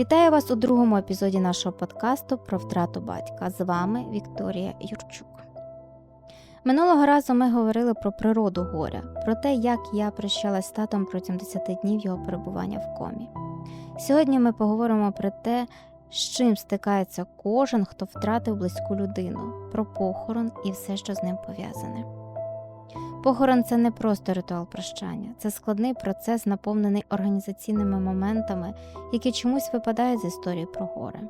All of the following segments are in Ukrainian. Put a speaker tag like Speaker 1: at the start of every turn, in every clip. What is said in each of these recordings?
Speaker 1: Вітаю вас у другому епізоді нашого подкасту про втрату батька. З вами Вікторія Юрчук. Минулого разу ми говорили про природу горя, про те, як я прощалась з татом протягом 10 днів його перебування в комі. Сьогодні ми поговоримо про те, з чим стикається кожен, хто втратив близьку людину, про похорон і все, що з ним пов'язане. Похорон це не просто ритуал прощання, це складний процес, наповнений організаційними моментами, які чомусь випадають з історії про горе.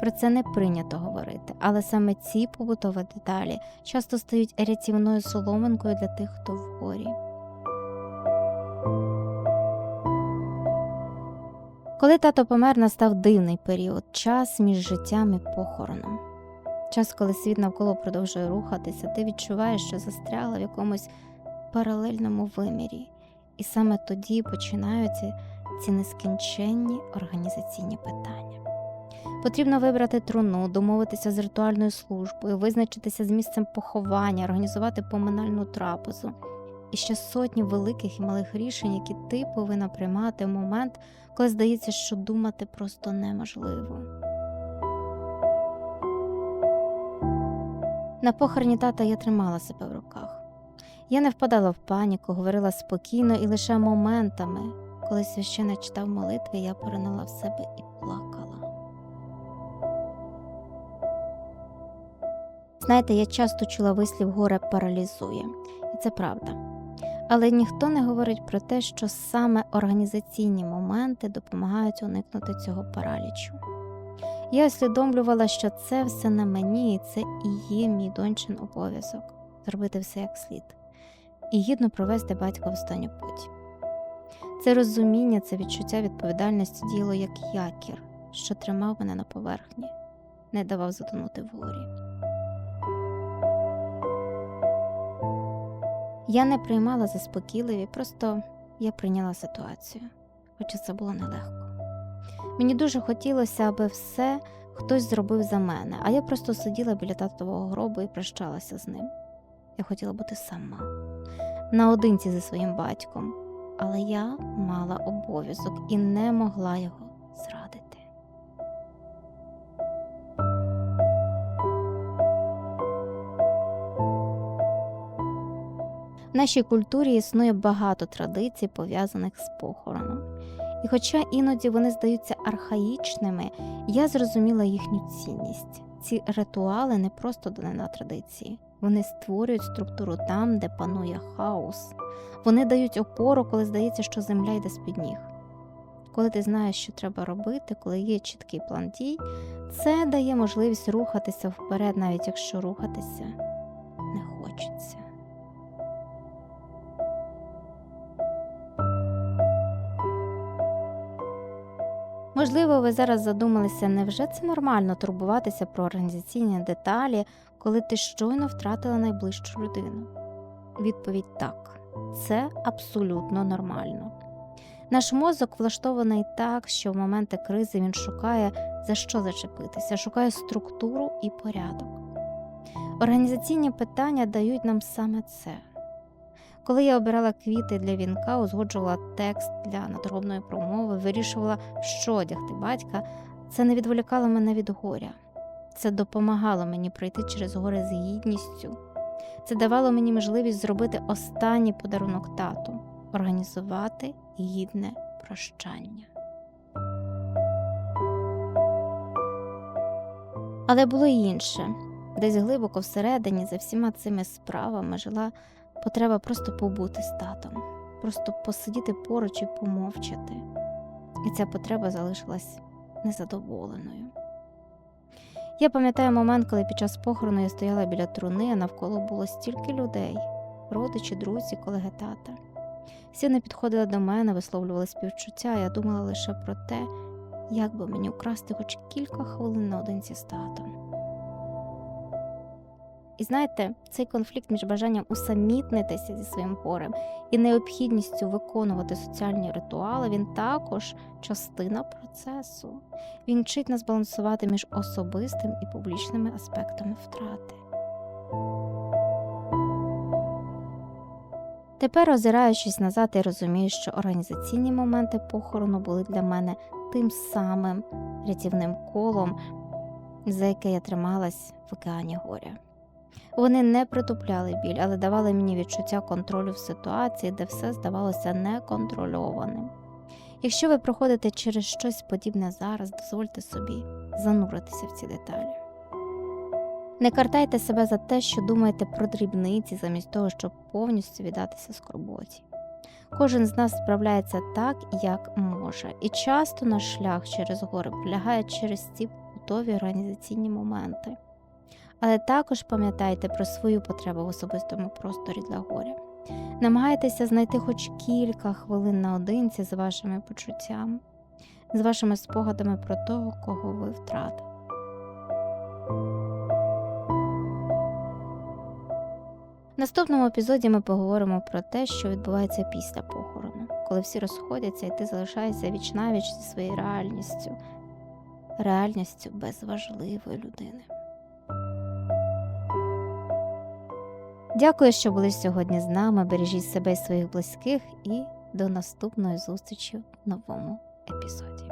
Speaker 1: Про це не прийнято говорити, але саме ці побутові деталі часто стають рятівною соломинкою для тих, хто в горі. Коли тато помер, настав дивний період, час між життям і похороном. Час, коли світ навколо продовжує рухатися, ти відчуваєш, що застряла в якомусь паралельному вимірі, і саме тоді починаються ці нескінченні організаційні питання. Потрібно вибрати труну, домовитися з ритуальною службою, визначитися з місцем поховання, організувати поминальну трапезу. І ще сотні великих і малих рішень, які ти повинна приймати в момент, коли здається, що думати просто неможливо. На похороні тата я тримала себе в руках. Я не впадала в паніку, говорила спокійно і лише моментами, коли священник читав молитви, я поринула в себе і плакала. Знаєте, я часто чула вислів горе паралізує, і це правда. Але ніхто не говорить про те, що саме організаційні моменти допомагають уникнути цього паралічу. Я усвідомлювала, що це все на мені, і це і є мій дончин обов'язок зробити все як слід і гідно провести батька в останню путь. Це розуміння, це відчуття відповідальності діло як якір, що тримав мене на поверхні, не давав затонути в горі. Я не приймала заспокійливі, просто я прийняла ситуацію, хоча це було нелегко. Мені дуже хотілося, аби все хтось зробив за мене, а я просто сиділа біля татового гробу і прощалася з ним. Я хотіла бути сама, наодинці зі своїм батьком, але я мала обов'язок і не могла його зрадити. В нашій культурі існує багато традицій, пов'язаних з похороном. І хоча іноді вони здаються архаїчними, я зрозуміла їхню цінність. Ці ритуали не просто данина традиції, вони створюють структуру там, де панує хаос. Вони дають опору, коли здається, що земля йде з-під ніг. Коли ти знаєш, що треба робити, коли є чіткий план дій, це дає можливість рухатися вперед, навіть якщо рухатися не хочеться. Можливо, ви зараз задумалися, невже це нормально турбуватися про організаційні деталі, коли ти щойно втратила найближчу людину? Відповідь так, це абсолютно нормально. Наш мозок влаштований так, що в моменти кризи він шукає за що зачепитися, шукає структуру і порядок. Організаційні питання дають нам саме це. Коли я обирала квіти для вінка, узгоджувала текст для надробної промови, вирішувала, що одягти батька, це не відволікало мене від горя. Це допомагало мені пройти через горе з гідністю. Це давало мені можливість зробити останній подарунок тату організувати гідне прощання. Але було й інше. Десь глибоко всередині за всіма цими справами жила потреба просто побути з татом, просто посидіти поруч і помовчати. І ця потреба залишилась незадоволеною. Я пам'ятаю момент, коли під час похорону я стояла біля труни, а навколо було стільки людей родичі, друзі, колеги тата. Всі не підходили до мене, висловлювали співчуття, я думала лише про те, як би мені украсти хоч кілька хвилин наодинці з татом. І знаєте, цей конфлікт між бажанням усамітнитися зі своїм горем і необхідністю виконувати соціальні ритуали, він також частина процесу. Він вчить нас балансувати між особистим і публічними аспектами втрати. Тепер, озираючись назад, я розумію, що організаційні моменти похорону були для мене тим самим рятівним колом, за яке я трималась в океані горя. Вони не притупляли біль, але давали мені відчуття контролю в ситуації, де все здавалося неконтрольованим. Якщо ви проходите через щось подібне зараз, дозвольте собі зануритися в ці деталі. Не картайте себе за те, що думаєте про дрібниці, замість того, щоб повністю віддатися скорботі. Кожен з нас справляється так, як може, і часто наш шлях через гори полягає через ці готові організаційні моменти. Але також пам'ятайте про свою потребу в особистому просторі для горя. Намагайтеся знайти хоч кілька хвилин наодинці з вашими почуттями, з вашими спогадами про того, кого ви втратили. В наступному епізоді ми поговоримо про те, що відбувається після похорону, коли всі розходяться і ти залишаєшся віч навіч зі своєю реальністю, реальністю без важливої людини. Дякую, що були сьогодні з нами. Бережіть себе і своїх близьких, і до наступної зустрічі в новому епізоді.